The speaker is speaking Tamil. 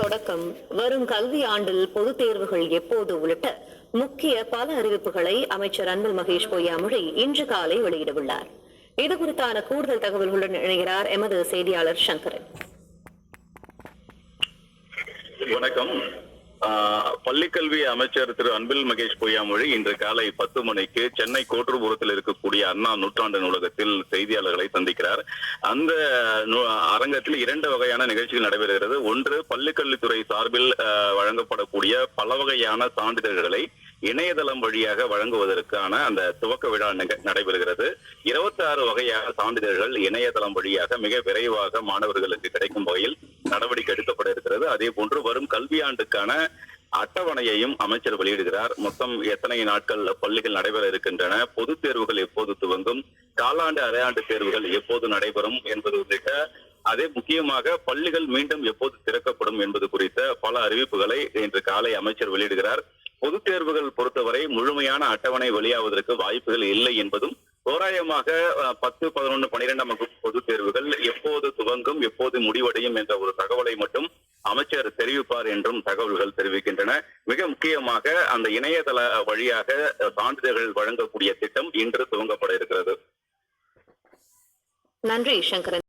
தொடக்கம் வரும் கல்வி ஆண்டில் பொதுத் தேர்வுகள் எப்போது உள்ளிட்ட முக்கிய பல அறிவிப்புகளை அமைச்சர் அன்பில் மகேஷ் பொய்யாமொழி இன்று காலை வெளியிடவுள்ளார். இது குறித்தான கூடுதல் தகவல்களுடன் இணைகிறார் எமது செய்தியாளர் சங்கரன். வணக்கம். பள்ளிக்கல்வி அமைச்சர் திரு அன்பில் மகேஷ் பொய்யாமொழி இன்று காலை பத்து மணிக்கு சென்னை கோட்டூர்புரத்தில் இருக்கக்கூடிய அண்ணா நூற்றாண்டு நூலகத்தில் செய்தியாளர்களை சந்திக்கிறார். அந்த அரங்கத்தில் இரண்டு வகையான நிகழ்ச்சிகள் நடைபெறுகிறது. ஒன்று பள்ளிக்கல்வித்துறை சார்பில் வழங்கப்படக்கூடிய பல வகையான சான்றிதழ்களை இணையதளம் வழியாக வழங்குவதற்கான அந்த துவக்க விழா நடைபெறுகிறது. இருபத்தி ஆறு வகையான சான்றிதழ்கள் இணையதளம் வழியாக மிக விரைவாக மாணவர்களுக்கு கிடைக்கும் வகையில் நடவடிக்கை எடுக்கப்பட இருக்கிறது. அதே போன்று வரும் கல்வியாண்டுக்கான அட்டவணையையும் அமைச்சர் வெளியிடுகிறார். மொத்தம் எத்தனை நாட்கள் பள்ளிகள் நடைபெற இருக்கின்றன? பொது தேர்வுகள் எப்போது துவங்கும்? காலாண்டு அரையாண்டு தேர்வுகள் எப்போது நடைபெறும் என்பது உள்ளிட்ட அதே முக்கியமாக பள்ளிகள் மீண்டும் எப்போது திறக்கப்படும் என்பது குறித்த பல அறிவிப்புகளை இன்று காலை அமைச்சர் வெளியிடுகிறார். பொது தேர்வுகள் பொறுத்தவரை முழுமையான அட்டவணை வெளியாவதற்கு வாய்ப்புகள் இல்லை என்பதும் தோராயமாக பத்து பதினொன்று பனிரெண்டாம் வகுப்பு பொதுத் தேர்வுகள் துவங்கும் எப்போது முடிவடையும் என்ற ஒரு தகவலை மட்டும் அமைச்சர் தெரிவிப்பார் என்றும் தகவல்கள் தெரிவிக்கின்றன. மிக முக்கியமாக அந்த இணையதள வழியாக சான்றிதழ்கள் வழங்கக்கூடிய திட்டம் இன்று துவங்கப்பட இருக்கிறது. நன்றி சங்கரன்.